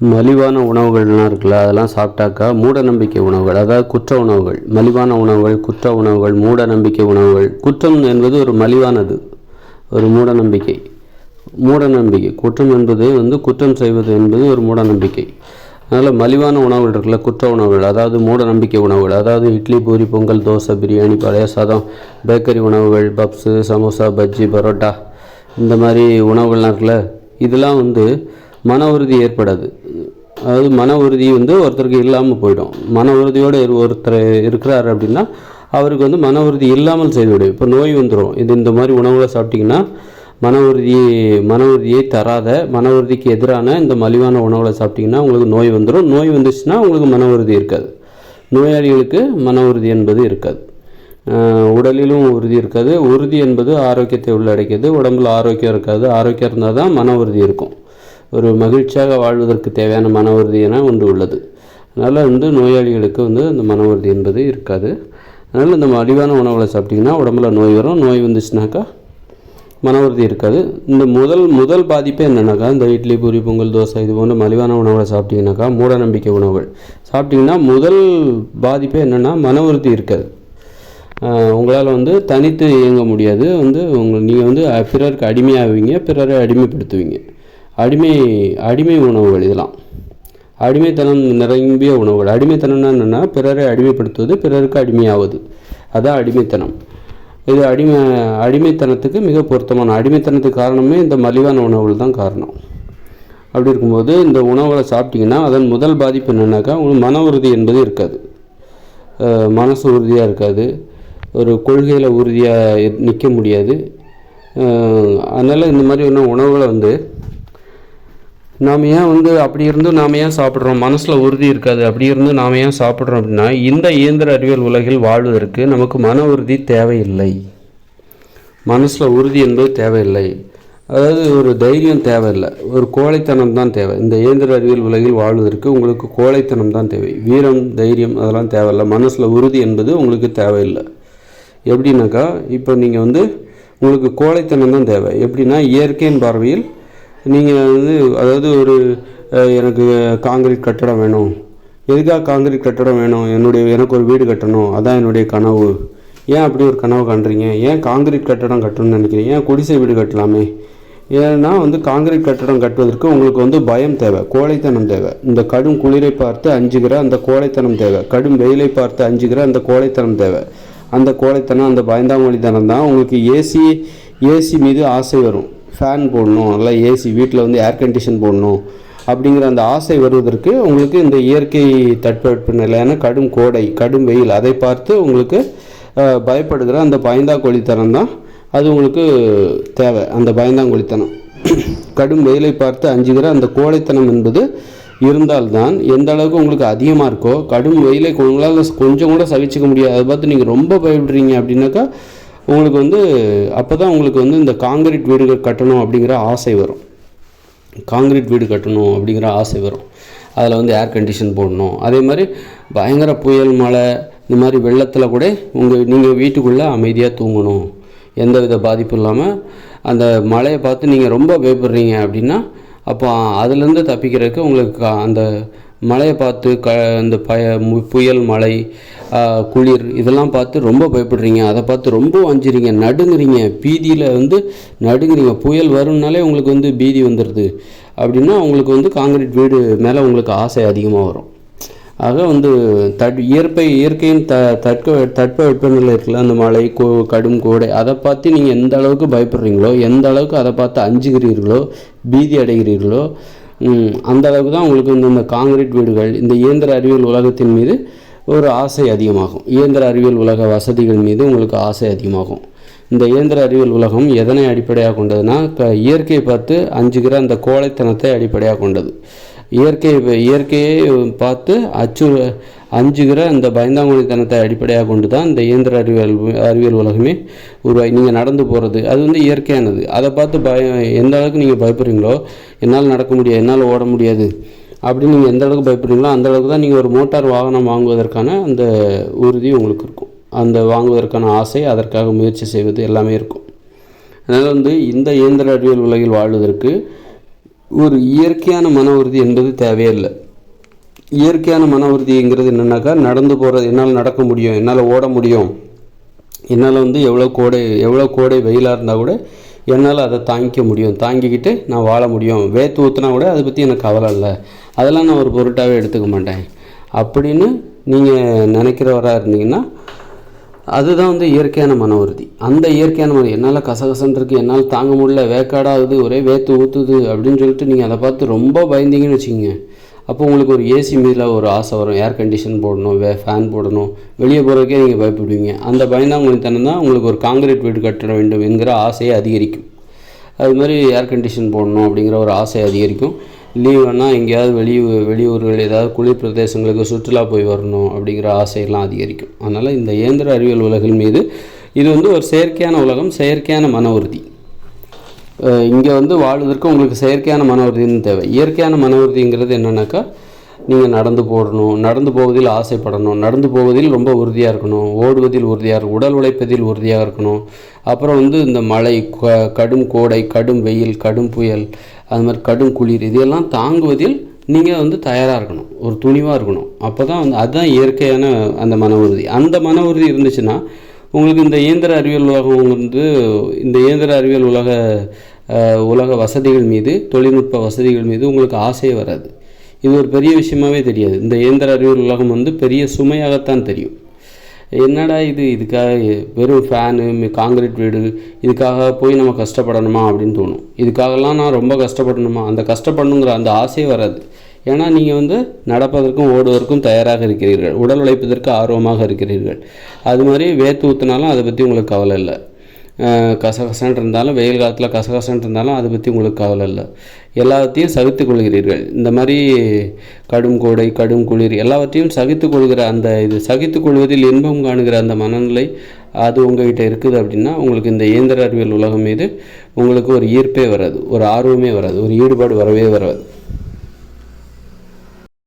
மலிவான உணவுகள்லாம் இருக்குல்ல அதெல்லாம் சாப்பிட்டாக்கா மூட நம்பிக்கை உணவுகள் அதாவது குற்ற உணவுகள். மலிவான உணவுகள் குற்ற உணவுகள் மூட நம்பிக்கை உணவுகள். குற்றம் என்பது ஒரு மலிவானது ஒரு மூட நம்பிக்கை மூட நம்பிக்கை குற்றம் என்பது வந்து குற்றம் செய்வது என்பது ஒரு மூட நம்பிக்கை அதனால் மலிவான உணவுகள் இருக்குல்ல குற்ற உணவுகள் அதாவது மூட நம்பிக்கை உணவுகள் அதாவது இட்லி பூரி பொங்கல் தோசை பிரியாணி பழைய சாதம் பேக்கரி உணவுகள் பப்ஸு சமோசா பஜ்ஜி பரோட்டா இந்த மாதிரி உணவுகள்லாம் இருக்குல்ல இதெல்லாம் வந்து மன உறுதி ஏற்படாது. அதாவது மன உறுதி வந்து ஒருத்தருக்கு இல்லாமல் போயிடும். மன உறுதியோடு ஒருத்தர் இருக்கிறார் அப்படின்னா அவருக்கு வந்து மன உறுதி இல்லாமல் செய்துவிடும் இப்போ நோய் வந்துடும் இது இந்த மாதிரி உணவுகளை சாப்பிட்டிங்கன்னா மன உறுதி மன உறுதியை தராத மன உறுதிக்கு எதிரான இந்த மலிவான உணவுகளை சாப்பிட்டிங்கன்னா உங்களுக்கு நோய் வந்துடும் நோய் வந்துச்சுன்னா உங்களுக்கு மன உறுதி இருக்காது. நோயாளிகளுக்கு மன உறுதி என்பது இருக்காது. உடலிலும் உறுதி இருக்காது. உறுதி என்பது ஆரோக்கியத்தை உள்ளடக்கியது. உடம்புல ஆரோக்கியம் இருக்காது. ஆரோக்கியம் இருந்தால் தான் மன உறுதி இருக்கும். ஒரு மகிழ்ச்சியாக வாழ்வதற்கு தேவையான மன உறுதி என ஒன்று உள்ளது. அதனால் வந்து நோயாளிகளுக்கு வந்து அந்த மன உறுதி என்பது இருக்காது. அதனால் இந்த மலிவான உணவுகளை சாப்பிட்டிங்கன்னா உடம்புல நோய் வரும். நோய் வந்துச்சுனாக்கா மன உறுதி இருக்காது. இந்த முதல் முதல் பாதிப்பே என்னென்னாக்கா இந்த இட்லி பூரி பொங்கல் தோசை இது போன்ற மலிவான உணவுகளை சாப்பிட்டீங்கன்னாக்கா மூட நம்பிக்கை உணவுகள். சாப்பிட்டிங்கன்னா முதல் பாதிப்பே என்னென்னா மன உறுதி இருக்காது உங்களால் வந்து தனித்து இயங்க முடியாது. வந்து உங்கள் நீங்கள் வந்து பிறருக்கு அடிமையாவீங்க. பிறரை அடிமைப்படுத்துவீங்க. அடிமை அடிமை உணவுகள் இதெல்லாம். அடிமைத்தனம் நிரம்பிய உணவுகள். அடிமைத்தனம்னா என்னென்னா பிறரை அடிமைப்படுத்துவது பிறருக்கு அடிமையாவது. அதான் அடிமைத்தனம். இது அடிமை அடிமைத்தனத்துக்கு மிக பொருத்தமான அடிமைத்தனத்துக்கு காரணமே இந்த மலிவான உணவுகள் தான் காரணம். அப்படி இருக்கும்போது இந்த உணவுகளை சாப்பிட்டிங்கன்னா அதன் முதல் பாதிப்பு என்னென்னாக்கா உங்களுக்கு மன உறுதி என்பது இருக்காது. மனசு உறுதியாக இருக்காது. ஒரு கொள்கையில் உறுதியாக நிற்க முடியாது. அதனால் இந்த மாதிரி உணவுகளை வந்து நாம் ஏன் வந்து அப்படி இருந்து நாம் ஏன் சாப்பிட்றோம்? மனசில் உறுதி இருக்காது. அப்படி இருந்து நாம் ஏன் சாப்பிட்றோம் அப்படின்னா இந்த இயந்திர அறிவியல் உலகில் வாழ்வதற்கு நமக்கு மன உறுதி தேவையில்லை. மனசில் உறுதி என்பது தேவையில்லை. அதாவது ஒரு தைரியம் தேவையில்லை. ஒரு கோழைத்தனம் தான் தேவை. இந்த இயந்திர அறிவியல் உலகில் வாழ்வதற்கு உங்களுக்கு கோழைத்தனம் தான் தேவை. வீரம் தைரியம் அதெல்லாம் தேவையில்லை. மனசில் உறுதி என்பது உங்களுக்கு தேவையில்லை. எப்படின்னாக்கா இப்போ நீங்கள் வந்து உங்களுக்கு கோழைத்தனம் தான் தேவை. எப்படின்னா இயற்கையின் பார்வையில் நீங்கள் வந்து அதாவது ஒரு எனக்கு காங்கிரீட் கட்டடம் வேணும். எதுக்காக காங்கிரீட் கட்டடம் வேணும்? என்னுடைய எனக்கு ஒரு வீடு கட்டணும். அதான் என்னுடைய கனவு. ஏன் அப்படி ஒரு கனவு காண்றீங்க? ஏன் காங்கிரீட் கட்டடம் கட்டணும்னு நினைக்கிறீங்க? ஏன் குடிசை வீடு கட்டலாமே? ஏன்னா வந்து காங்கிரீட் கட்டடம் கட்டுவதற்கு உங்களுக்கு வந்து பயம் தேவை. கோழைத்தனம் தேவை. இந்த கடும் குளிரை பார்த்து அஞ்சுகிற அந்த கோழைத்தனம் தேவை. கடும் வெயிலை பார்த்து அஞ்சுகிற அந்த கோழைத்தனம் தேவை. அந்த கோழைத்தனம் அந்த பயந்தாமொழித்தனம் தான் உங்களுக்கு ஏசி ஏசி மீது ஆசை வரும். ஃபேன் போடணும் நல்லா ஏசி வீட்டில் வந்து ஏர் கண்டிஷன் போடணும் அப்படிங்கிற அந்த ஆசை வருவதற்கு உங்களுக்கு இந்த இயற்கை தட்பவெட்ப நிலையான கடும் கோடை கடும் வெயில் அதை பார்த்து உங்களுக்கு பயப்படுகிற அந்த பயந்தாங்கொழித்தனம் தான். அது உங்களுக்கு தேவை அந்த பயந்தாங்கொழித்தனம். கடும் வெயிலை பார்த்து அஞ்சுகிற அந்த கோடைத்தனம் என்பது இருந்தால்தான் எந்த அளவுக்கு உங்களுக்கு அதிகமாக இருக்கோ கடும் வெயிலை உங்களால் கொஞ்சம் கூட சகிச்சுக்க முடியாது. அதை பார்த்து நீங்கள் ரொம்ப பயப்படுறீங்க அப்படின்னாக்கா உங்களுக்கு வந்து அப்போ தான் உங்களுக்கு வந்து இந்த காங்கிரீட் வீடுகள் கட்டணும் அப்படிங்கிற ஆசை வரும். காங்கிரீட் வீடு கட்டணும் அப்படிங்கிற ஆசை வரும். அதில் வந்து ஏர் கண்டிஷன் போடணும். அதே மாதிரி பயங்கர புயல் மழை இந்த மாதிரி வெள்ளத்தில் கூட உங்கள் நீங்கள் வீட்டுக்குள்ளே அமைதியாக தூங்கணும். எந்த வித பாதிப்பும் இல்லாமல் அந்த மழையை பார்த்து நீங்கள் ரொம்ப பயப்படுறீங்க அப்படின்னா அப்போ அதுலேருந்து தப்பிக்கிறதுக்கு உங்களுக்கு கா- அந்த மழையை பார்த்து க இந்த பய மு- புயல் மழை குளிர் இதெல்லாம் பார்த்து ரொம்ப பயப்படுறீங்க. அதை பார்த்து ரொம்ப அஞ்சுறீங்க நடுங்குறீங்க. பீதியில் வந்து நடுங்குறீங்க. புயல் வரும்னாலே உங்களுக்கு வந்து பீதி வந்துடுது அப்படின்னா உங்களுக்கு வந்து காங்கிரீட் வீடு மேலே உங்களுக்கு ஆசை அதிகமாக வரும். ஆக வந்து தட் இயற்கை இயற்கையின் த தட்ப தட்ப வெப்பநிலை இருக்குல்ல அந்த மழை கோ கடும் கோடை அதை பார்த்து நீங்கள் எந்த அளவுக்கு பயப்படுறீங்களோ எந்த அளவுக்கு அதை பார்த்து அஞ்சுகிறீர்களோ பீதி அடைகிறீர்களோ அந்த அளவுக்கு தான் உங்களுக்கு வந்து இந்த காங்கிரீட் வீடுகள் இந்த இயந்திர அறிவியல் உலகத்தின் மீது ஒரு ஆசை அதிகமாகும். இயந்திர அறிவியல் உலக வசதிகள் மீது உங்களுக்கு ஆசை அதிகமாகும். இந்த இயந்திர அறிவியல் உலகம் எதனை அடிப்படையாக கொண்டதுன்னா இப்போ இயற்கையை பார்த்து அஞ்சுகிற அந்த கோழைத்தனத்தை அடிப்படையாக கொண்டது. இயற்கை இயற்கையை பார்த்து அச்சு அஞ்சுகிற அந்த பயந்தாங்குழித்தனத்தை அடிப்படையாக கொண்டு தான் இந்த இயந்திர அறிவியல் அறிவியல் உலகமே உருவாகி நீங்கள் நடந்து போகிறது அது வந்து இயற்கையானது. அதை பார்த்து பய எந்த அளவுக்கு நீங்கள் பயப்படுறீங்களோ என்னால் நடக்க முடியாது என்னால் ஓட முடியாது அப்படின்னு நீங்கள் எந்த அளவுக்கு பயப்படுறீங்களோ அந்த அளவுக்கு தான் நீங்கள் ஒரு மோட்டார் வாகனம் வாங்குவதற்கான அந்த உறுதி உங்களுக்கு இருக்கும். அந்த வாங்குவதற்கான ஆசை அதற்காக முயற்சி செய்வது எல்லாமே இருக்கும். அதனால் வந்து இந்த இயந்திர அறிவியல் உலகில் வாழ்வதற்கு ஒரு இயற்கையான மன உறுதி என்பது தேவையில்லை இயற்கையான மன உறுதிங்கிறது என்னென்னாக்கா நடந்து போகிறது என்னால் நடக்க முடியும் என்னால் ஓட முடியும். என்னால் வந்து எவ்வளோ கோடை எவ்வளோ கோடை வெயிலாக இருந்தால் கூட என்னால் அதை தாங்கிக்க முடியும். தாங்கிக்கிட்டு நான் வாழ முடியும். வேத்து ஊற்றினா கூட அதை பற்றி எனக்கு கவலை இல்லை. அதெல்லாம் நான் ஒரு பொருட்டாகவே எடுத்துக்க மாட்டேன். அப்படின்னு நீங்கள் நினைக்கிறவராக இருந்தீங்கன்னா அதுதான் வந்து இயற்கையான மன உறுதி. அந்த இயற்கையான மன என்னால் கசகசன் இருக்குது என்னால் தாங்க முடியல வேக்காடாகுது ஒரே வேத்து ஊற்றுது அப்படின்னு சொல்லிட்டு நீங்கள் அதை பார்த்து ரொம்ப பயந்தீங்கன்னு வச்சுக்கோங்க. அப்போ உங்களுக்கு ஒரு ஏசி மீதில் ஒரு ஆசை வரும். ஏர் கண்டிஷன் போடணும் வே ஃபேன் போடணும். வெளியே போகிறதுக்கே நீங்கள் பயப்படுவீங்க. அந்த பயந்தாங்குழித்தனம் உங்களுக்கு தான் உங்களுக்கு ஒரு காங்கிரீட் வீடு கட்ட வேண்டும் என்கிற ஆசையை அதிகரிக்கும். அது மாதிரி ஏர் கண்டிஷன் போடணும் அப்படிங்கிற ஒரு ஆசை அதிகரிக்கும். லீவ் வேணால் எங்கேயாவது வெளியூர் வெளியூர்கள் ஏதாவது குளிர் பிரதேசங்களுக்கு சுற்றுலா போய் வரணும் அப்படிங்கிற ஆசையெல்லாம் அதிகரிக்கும். அதனால் இந்த இயந்திர அறிவியல் உலகின் மீது இது வந்து ஒரு செயற்கையான உலகம் செயற்கையான மன உறுதி. இங்கே வந்து வாழ்வதற்கு உங்களுக்கு செயற்கையான மன உறுதின்னு தேவை. இயற்கையான மன உறுதிங்கிறது என்னென்னாக்கா நீங்கள் நடந்து போடணும் நடந்து போவதில் ஆசைப்படணும் நடந்து போவதில் ரொம்ப உறுதியாக இருக்கணும் ஓடுவதில் உறுதியாக இருக்கணும் உடல் உழைப்பதில் உறுதியாக இருக்கணும். அப்புறம் வந்து இந்த மழை கடும் கோடை கடும் வெயில் கடும் புயல் அது மாதிரி கடும் குளிர் இதையெல்லாம் தாங்குவதில் நீங்கள் வந்து தயாராக இருக்கணும் ஒரு துணிவாக இருக்கணும். அப்போ தான் வந்து அதுதான் இயற்கையான அந்த மன உறுதி அந்த மன உறுதி இருந்துச்சுன்னா உங்களுக்கு இந்த இயந்திர அறிவியல் உலகம் வந்து இந்த இயந்திர அறிவியல் உலக உலக வசதிகள் மீது தொழில்நுட்ப வசதிகள் மீது உங்களுக்கு ஆசையே வராது. இது ஒரு பெரிய விஷயமாவே தெரியாது. இந்த இயந்திர அறிவியல் உலகம் வந்து பெரிய சுமையாகத்தான் தெரியும். என்னடா இது? இதுக்காக வெறும் ஃபேனு காங்கிரீட் வீடு இதுக்காக போய் நம்ம கஷ்டப்படணுமா அப்படின்னு தோணும். இதுக்காகலாம் நான் ரொம்ப கஷ்டப்படணுமா? அந்த கஷ்டப்படணுங்கிற அந்த ஆசையே வராது. ஏன்னா நீங்கள் வந்து நடப்பதற்கும் ஓடுவதற்கும் தயாராக இருக்கிறீர்கள். உடல் உழைப்பதற்கு ஆர்வமாக இருக்கிறீர்கள். அது மாதிரி வேத்து ஊற்றினாலும் அதை பற்றி உங்களுக்கு கவலை இல்லை. கசகசன் இருந்தாலும் வெயில் காலத்தில் கசகசன் இருந்தாலும் அதை பற்றி உங்களுக்கு கவலை இல்லை. எல்லாத்தையும் சகித்து கொள்கிறீர்கள். இந்த மாதிரி கடும் கோடை கடும் குளிர் எல்லாவற்றையும் சகித்து கொள்கிற அந்த இது சகித்து கொள்வதில் இன்பம் காணுகிற அந்த மனநிலை அது உங்கள்கிட்ட இருக்குது அப்படின்னா உங்களுக்கு இந்த இயந்திர அறிவியல் உலகம் மீது உங்களுக்கு ஒரு ஈர்ப்பே வராது ஒரு ஆர்வமே வராது ஒரு ஈடுபாடு வரவே வராது.